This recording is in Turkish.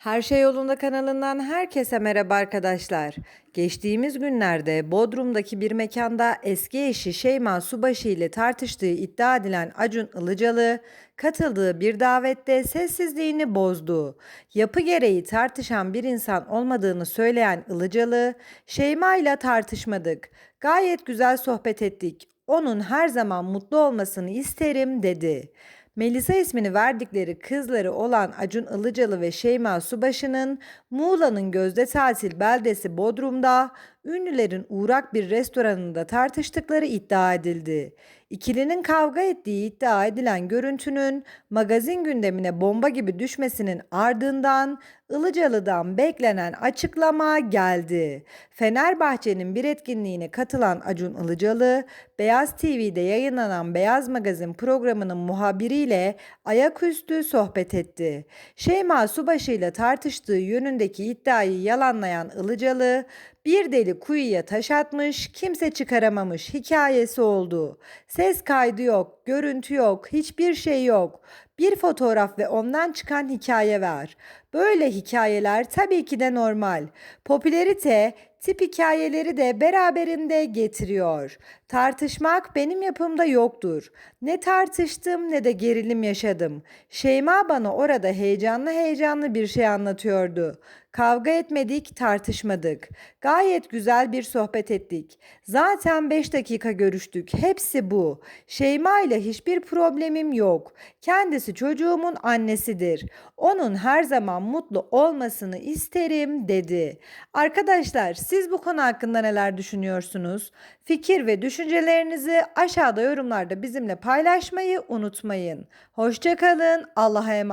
Her Şey Yolunda kanalından herkese merhaba arkadaşlar. Geçtiğimiz günlerde Bodrum'daki bir mekanda eski eşi Şeyma Subaşı ile tartıştığı iddia edilen Acun Ilıcalı, katıldığı bir davette sessizliğini bozdu. Yapı gereği tartışan bir insan olmadığını söyleyen Ilıcalı, Şeyma ile tartışmadık. Gayet güzel sohbet ettik. Onun her zaman mutlu olmasını isterim dedi. Melisa ismini verdikleri kızları olan Acun Ilıcalı ve Şeyma Subaşı'nın Muğla'nın gözde tatil beldesi Bodrum'da ünlülerin uğrak bir restoranında tartıştıkları iddia edildi. İkilinin kavga ettiği iddia edilen görüntünün magazin gündemine bomba gibi düşmesinin ardından Ilıcalı'dan beklenen açıklama geldi. Fenerbahçe'nin bir etkinliğine katılan Acun Ilıcalı, Beyaz TV'de yayınlanan Beyaz Magazin programının muhabiriyle ayaküstü sohbet etti. Şeyma Subaşı ile tartıştığı yönündeki iddiayı yalanlayan Ilıcalı, bir deli kuyuya taş atmış, kimse çıkaramamış hikayesi oldu. Ses kaydı yok, görüntü yok, hiçbir şey yok. Bir fotoğraf ve ondan çıkan hikaye var. Böyle hikayeler tabii ki de normal. Popülerite tip hikayeleri de beraberinde getiriyor. Tartışmak benim yapımda yoktur. Ne tartıştım ne de gerilim yaşadım. Şeyma bana orada heyecanlı heyecanlı bir şey anlatıyordu. Kavga etmedik, tartışmadık. Gayet güzel bir sohbet ettik. Zaten 5 dakika görüştük. Hepsi bu. Şeyma ile hiçbir problemim yok. Kendisi çocuğumun annesidir. Onun her zaman mutlu olmasını isterim dedi. Arkadaşlar siz bu konu hakkında neler düşünüyorsunuz? Fikir ve düşüncelerinizi aşağıda yorumlarda bizimle paylaşmayı unutmayın. Hoşçakalın. Allah'a emanet.